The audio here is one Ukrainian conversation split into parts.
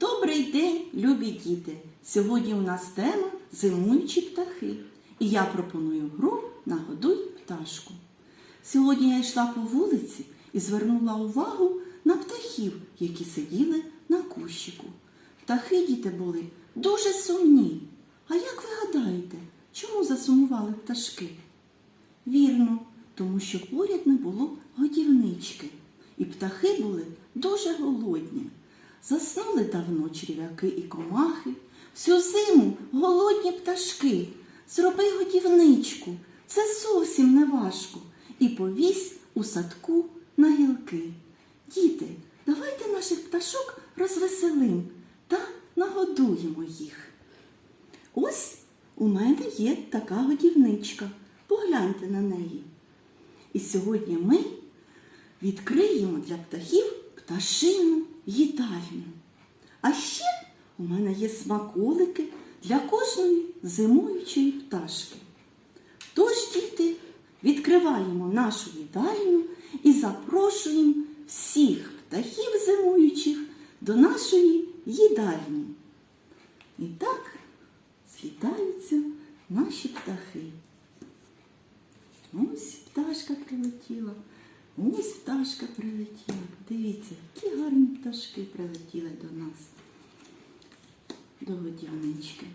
Добрий день, любі діти! Сьогодні у нас тема зимуючі птахи. І я пропоную гру Нагодуй пташку. Сьогодні я йшла по вулиці і звернула увагу на птахів, які сиділи на кущику. Птахи діти були дуже сумні. А як ви гадаєте, чому засумували пташки? Вірно, тому що поряд не було годівнички, і птахи були дуже голодні. Заснули давно черв'яки і комахи, всю зиму голодні пташки. Зроби годівничку, це зовсім не важко. І повісь у садку на гілки. Діти, давайте наших пташок розвеселим та нагодуємо їх. Ось у мене є така годівничка. Погляньте на неї. І сьогодні ми відкриємо для птахів пташину їдальню. А ще у мене є смаколики для кожної зимуючої пташки. Тож, діти, відкриваємо нашу їдальню і запрошуємо всіх птахів зимуючих до нашої їдальні. І так злітаються наші птахи. Ось пташка прилетіла, ось пташка прилетіла. Дивіться, які гарні пташки прилетіли до нас, до годівнички.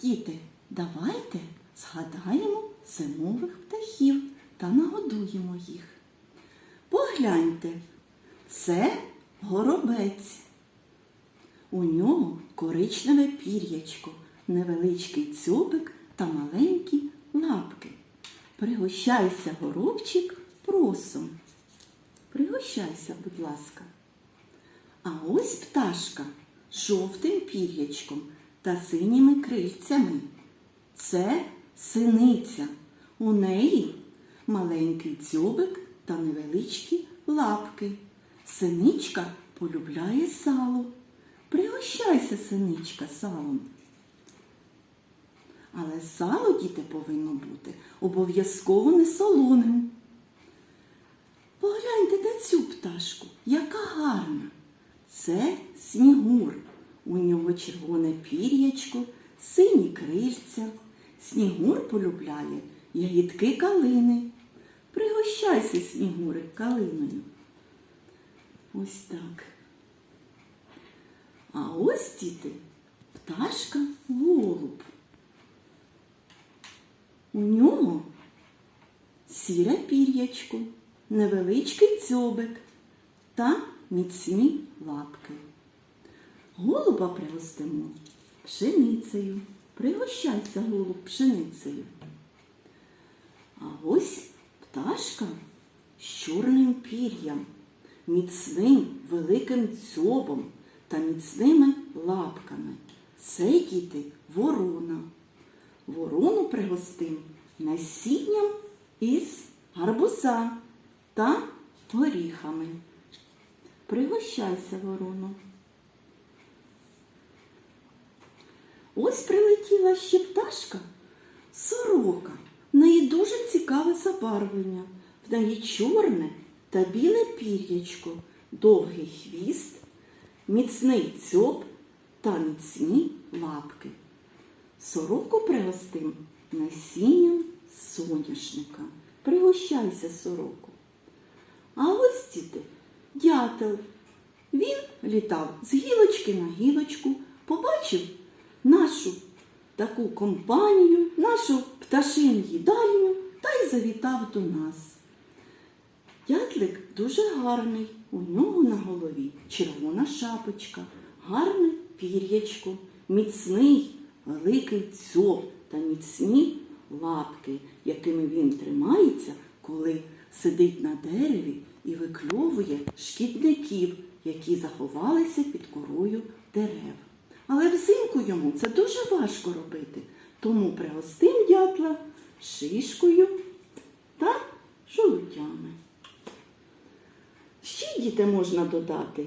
Діти, давайте згадаємо зимових птахів та нагодуємо їх. Погляньте, це горобець. У нього коричневе пір'ячко, невеличкий дзьобик та маленькі лапки. Пригощайся, горобчик, просом. Пригощайся, будь ласка. А ось пташка з жовтим пір'ячком та синіми крильцями. Це синиця. У неї маленький дзьобик та невеличкі лапки. Синичка полюбляє сало. Пригощайся, синичка, салом. Але сало, діти, повинно бути обов'язково не солоним. Погляньте на цю пташку, яка гарна. Це снігур. У нього червоне пір'ячко, сині крильця. Снігур полюбляє ягідки калини. Пригощайся, снігурик, калиною. Ось так. А ось діти, пташка голуб. У нього сіре пір'ячко, невеличкий дзьобик та міцні лапки. Голуба пригостимо пшеницею. Пригощайся, голуб, пшеницею. А ось пташка з чорним пір'ям, міцним великим дзьобом та міцними лапками. Це діти ворона. Ворону пригостим насінням із гарбуза та горіхами. Пригощайся, вороно. Ось прилетіла ще пташка сорока. В неї дуже цікаве забарвлення. В неї чорне та біле пір'ячко, довгий хвіст, міцний дзьоб та міцні лапки. Сороку пригостим насінням соняшника. Пригощайся, сороку. А ось діти, дятел. Він літав з гілочки на гілочку, побачив нашу таку компанію, нашу пташину їдальню та й завітав до нас. Дятлик дуже гарний, у нього на голові червона шапочка, гарне пір'ячко, міцний великий дзьоб та міцні лапки, якими він тримається, коли сидить на дереві і викльовує шкідників, які заховалися під корою дерев. Але взимку йому це дуже важко робити, тому пригостим дятла шишкою та жолудями. Ще діти можна додати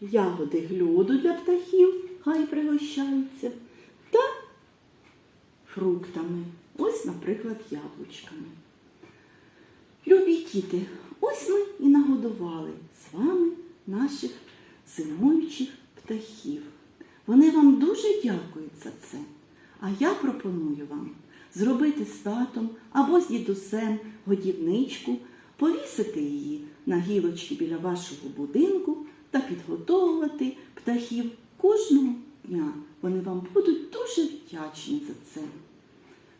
ягоди глюду для птахів, хай пригощаються, фруктами, ось, наприклад, яблучками. Любі діти, ось ми і нагодували з вами наших зимуючих птахів. Вони вам дуже дякують за це. А я пропоную вам зробити з татом або з дідусем годівничку, повісити її на гілочки біля вашого будинку та підготовувати птахів кожного дня. Вони вам будуть дуже вдячні за це.